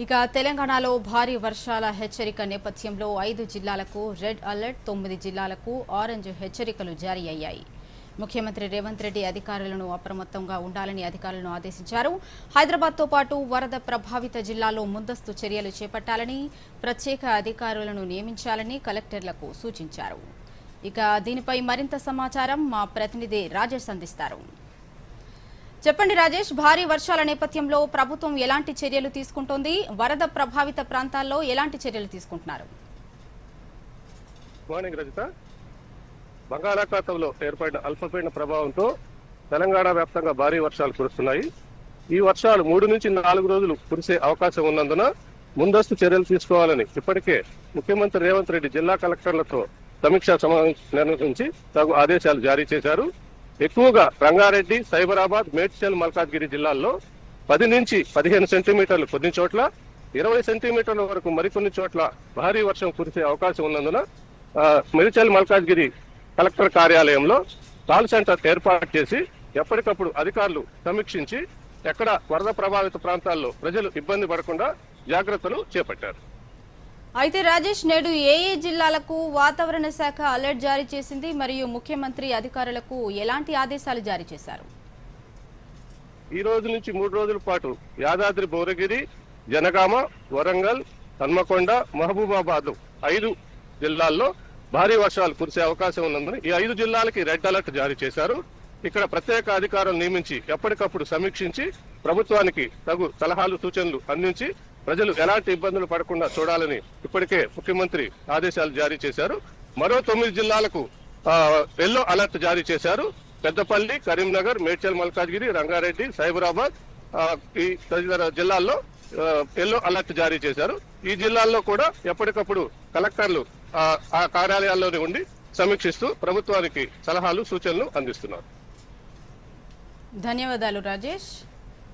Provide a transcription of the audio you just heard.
ఇక తెలంగాణలో భారీ వర్షాల హెచ్చరిక నేపథ్యంలో ఐదు జిల్లాలకు రెడ్ అలర్ట్ తొమ్మిది జిల్లాలకు ఆరెంజ్ హెచ్చరికలు జారీ అయ్యాయి. ముఖ్యమంత్రి రేవంత్ రెడ్డి అధికారులను అప్రమత్తంగా ఉండాలని అధికారులను ఆదేశించారు. హైదరాబాద్తో పాటు వరద ప్రభావిత జిల్లాలో ముందస్తు చర్యలు చేపట్టాలని ప్రత్యేక అధికారులను నియమించాలని కలెక్టర్లకు సూచించారు. ఇక దీనిపై మరింత సమాచారం మా ప్రతినిధి రాజేష్ అందిస్తారు. చెప్పండి రాజేష్ భారీ వర్షాల నేపథ్యంలో ప్రభుత్వం ఎలాంటి చర్యలు తీసుకుంటోంది? వరద ప్రభావిత ప్రాంతాల్లో ఎలాంటి చర్యలు తీసుకుంటున్నారు? మార్నింగ్ రజిత. బంగాళాఖాతంలో ఏర్పడిన అల్పపీడన ప్రభావంతో తెలంగాణ వ్యాప్తంగా భారీ వర్షాలు కురుస్తున్నాయి. ఈ వర్షాలు మూడు నుంచి నాలుగు రోజులు కురిసే అవకాశం ఉన్నందున ముందస్తు చర్యలు తీసుకోవాలని ఇప్పటికే ముఖ్యమంత్రి రేవంత్ రెడ్డి జిల్లా కలెక్టర్లతో సమీక్షా సమావేశం నిర్వహించి తగు ఆదేశాలు జారీ చేశారు. ఎక్కువగా రంగారెడ్డి సైబరాబాద్ మేడ్చల్ మల్కాజ్గిరి జిల్లాల్లో పది నుంచి పదిహేను సెంటీమీటర్లు కొన్ని చోట్ల ఇరవై సెంటీమీటర్ల వరకు మరికొన్ని చోట్ల భారీ వర్షం కురిసే అవకాశం ఉన్నందున మేడ్చల్ మల్కాజ్గిరి కలెక్టర్ కార్యాలయంలో కాల్ సెంటర్ ఏర్పాటు చేసి ఎప్పటికప్పుడు అధికారులు సమీక్షించి ఎక్కడ వరద ప్రభావిత ప్రాంతాల్లో ప్రజలు ఇబ్బంది పడకుండా జాగ్రత్తలు చేపట్టారు. అయితే రాజేష్ నేడు ఏ ఏ జిల్లాలకు వాతావరణ శాఖ అలర్ట్ జారీ చేసింది మరియు ముఖ్యమంత్రి అధికారులకు ఎలాంటి ఆదేశాలు జారీ చేశారు? ఈ రోజు నుంచి మూడు రోజుల పాటు యాదాద్రి భువనగిరి జనగామ వరంగల్ హన్మకొండ మహబూబాబాద్ ఐదు జిల్లాల్లో భారీ వర్షాలు కురిసే అవకాశం ఉన్నందున ఈ ఐదు జిల్లాలకి రెడ్ అలర్ట్ జారీ చేశారు. ఇక్కడ ప్రత్యేక అధికారులు నియమించి ఎప్పటికప్పుడు సమీక్షించి ప్రభుత్వానికి తగు సలహాలు సూచనలు అందించి ప్రజలు ఎలాంటి ఇబ్బందులు పడకుండా చూడాలని ఇప్పటికే ముఖ్యమంత్రి ఆదేశాలు జారీ చేశారు. మరో తొమ్మిది జిల్లాలకు ఎల్లో అలర్ట్ జారీ చేశారు. పెద్దపల్లి కరీంనగర్ మేడ్చల్ మల్కాజ్గిరి రంగారెడ్డి సైబరాబాద్ ఈ తదితర జిల్లాల్లో ఎల్లో అలర్ట్ జారీ చేశారు. ఈ జిల్లాల్లో కూడా ఎప్పటికప్పుడు కలెక్టర్లు ఆ, ఆ కార్యాలయాల్లోనే ఉండి సమీక్షిస్తూ ప్రభుత్వానికి సలహాలు సూచనలు అందిస్తున్నారు. ధన్యవాదాలు రాజేష్.